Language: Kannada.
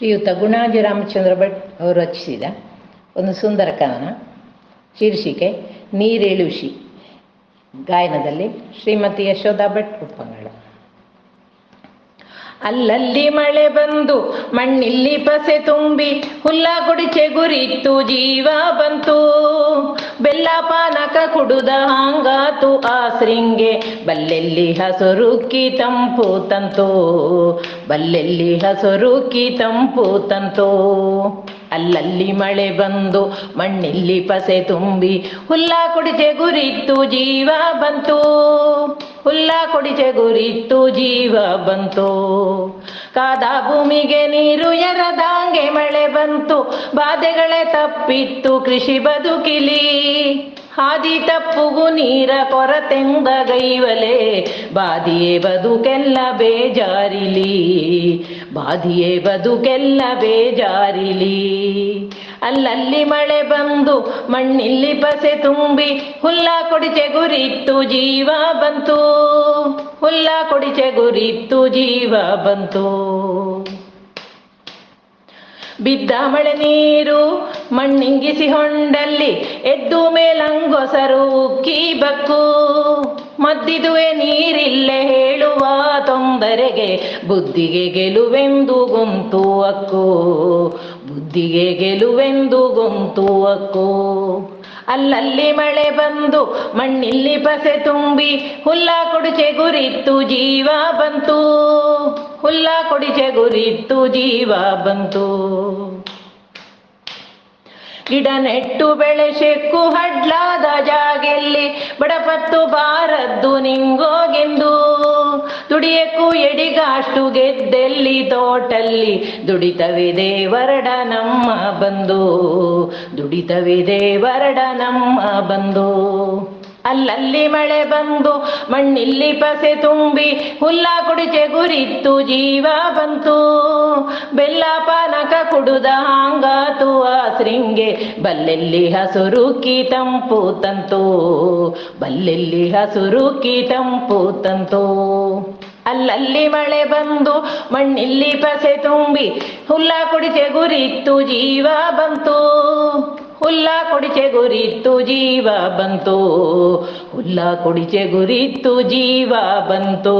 ಶ್ರೀಯುತ ಗುಣಾಜಿ ರಾಮಚಂದ್ರ ಭಟ್ ಅವರು ರಚಿಸಿದ ಒಂದು ಸುಂದರ ಕವನ, ಶೀರ್ಷಿಕೆ ನೀರೇಳುಷಿ ಗಾಯನದಲ್ಲಿ ಶ್ರೀಮತಿ ಯಶೋಧ ಭಟ್ ಉಪ್ಪಂಗಳ ಅಲ್ಲಲ್ಲಿ ಮಳೆ ಬಂದು ಮಣ್ಣಿಲ್ಲಿ ಪಸೆ ತುಂಬಿ ಹುಲ್ಲ ಕುಡಿಚೆ ಗುರಿತ್ತು ಜೀವ ಬಂತು. ಕುಡುದ ಹಾಂಗಾತು ಆ ಶೃಂಗೆ. ಬಲ್ಲೆಲ್ಲಿ ಹಸುರುಕ್ಕಿ ತಂಪು ತಂತೋ. ಬಲ್ಲೆಲ್ಲಿ ಹಸುರುಕ್ಕಿ ತಂಪು ತಂತೋ. ಅಲ್ಲಲ್ಲಿ ಮಳೆ ಬಂದು ಮಣ್ಣಿಲ್ಲಿ ಪಸೆ ತುಂಬಿ ಹುಲ್ಲ ಕುಡಿಚೆ ಗುರಿತ್ತು ಜೀವ ಬಂತು. ಹುಲ್ಲ ಕುಡಿಚೆ ಗುರಿತ್ತು ಜೀವ ಬಂತು. ಕಾದ ಭೂಮಿಗೆ ನೀರು ಎರದಾಂಗೆ ಮಳೆ ಬಂತು. ಬಾಧೆಗಳೇ ತಪ್ಪಿತ್ತು ಕೃಷಿ ಬದುಕಿಲಿ. ಹಾದಿ ತಪ್ಪುಗು ನೀರ ಕೊರತೆಂದ ಗೈವಲೆ. ಬಾದಿಯೇ ಬದುಕೆಲ್ಲ ಬೇಜಾರಿಲಿ. ಬಾದಿಯೇ ಬದುಕೆಲ್ಲ ಬೇಜಾರಿಲಿ. ಅಲ್ಲಲ್ಲಿ ಮಳೆ ಬಂದು ಮಣ್ಣಿಲ್ಲಿ ಪಸೆ ತುಂಬಿ ಹುಲ್ಲ ಕೊಡಿಚೆ ಗುರಿತ್ತು ಜೀವ ಬಂತು. ಹುಲ್ಲ ಕೊಡಿಚೆ ಗುರಿತ್ತು ಜೀವ ಬಂತು. ಬಿದ್ದ ಮಳೆ ನೀರು ಮಣ್ಣಿಂಗಿಸಿ ಹೊಂಡಲ್ಲಿ ಎದ್ದು ಮೇಲಂಗೊಸರು ಕೀಬಕ್ಕು ಬಕ್ಕು. ಮದ್ದಿದುವೆ ನೀರಿಲ್ಲೆ ಹೇಳುವ ತೊಂದರೆಗೆ ಬುದ್ಧಿಗೆ ಗೆಲುವೆಂದು ಗುಂತು ಅಕ್ಕು. ಬುದ್ಧಿಗೆ ಗೆಲುವೆಂದು ಗುಂತು ಅಕ್ಕು. ಅಲ್ಲಲ್ಲಿ ಮಳೆ ಬಂದು ಮಣ್ಣಿಲ್ಲಿ ಪಸೆ ತುಂಬಿ ಹುಲ್ಲ ಕೊಡುಚೆ ಗುರಿತ್ತು ಜೀವ ಬಂತು. ಹುಲ್ಲ ಕೊಡಿಚೆ ಗುರಿತ್ತು ಜೀವ ಬಂತು. ಗಿಡ ನೆಟ್ಟು ಬೆಳೆ ಶೆಕ್ಕು ಹಡ್ಲಾದ ಜಾಗೆಲ್ಲಿ ಬಡಪತ್ತು ಬಾರದ್ದು ನಿಂಗೋಗೆಂದು. ದುಡಿಯಕ್ಕೂ ಎಡಿಗಾಷ್ಟು ಗೆದ್ದೆಲ್ಲಿ ತೋಟಲ್ಲಿ ದುಡಿತವಿದೆ ವರಡ ನಮ್ಮ ಬಂದು ದುಡಿತವಿದೆ ವರಡ ನಮ್ಮ ಬಂದು ಅಲ್ಲಲ್ಲಿ ಮಳೆ ಬಂದು ಮಣ್ಣಿಲ್ಲಿ ಪಸೆ ತುಂಬಿ ಹುಲ್ಲ ಕುಡಿಚೆ ಗುರಿತ್ತು ಜೀವ ಬಂತು. ಬೆಲ್ಲ ಪಾನಕ ಕುಡುದ ಹಾಂಗಾತು ಆ ಶೃಂಗೆ ಬಲ್ಲೆಲ್ಲಿ ಹಸುರುಕಿ ತಂಪು ತಂತು. ಬಲ್ಲೆಲ್ಲಿ ಹಸುರುಕಿ ತಂಪು ತಂತು. ಅಲ್ಲಲ್ಲಿ ಮಳೆ ಬಂದು ಮಣ್ಣಿಲ್ಲಿ ಪಸೆ ತುಂಬಿ ಹುಲ್ಲ ಕುಡಿಚೆ ಗುರಿತ್ತು ಜೀವ ಬಂತು. ಹುಲ್ಲ ಕೊಡಿಚೆ ಗುರಿತ್ತು ಜೀವ ಬಂತು. ಹುಲ್ಲ ಕೊಡಿಚೆ ಗುರಿತ್ತು ಜೀವ ಬಂತು.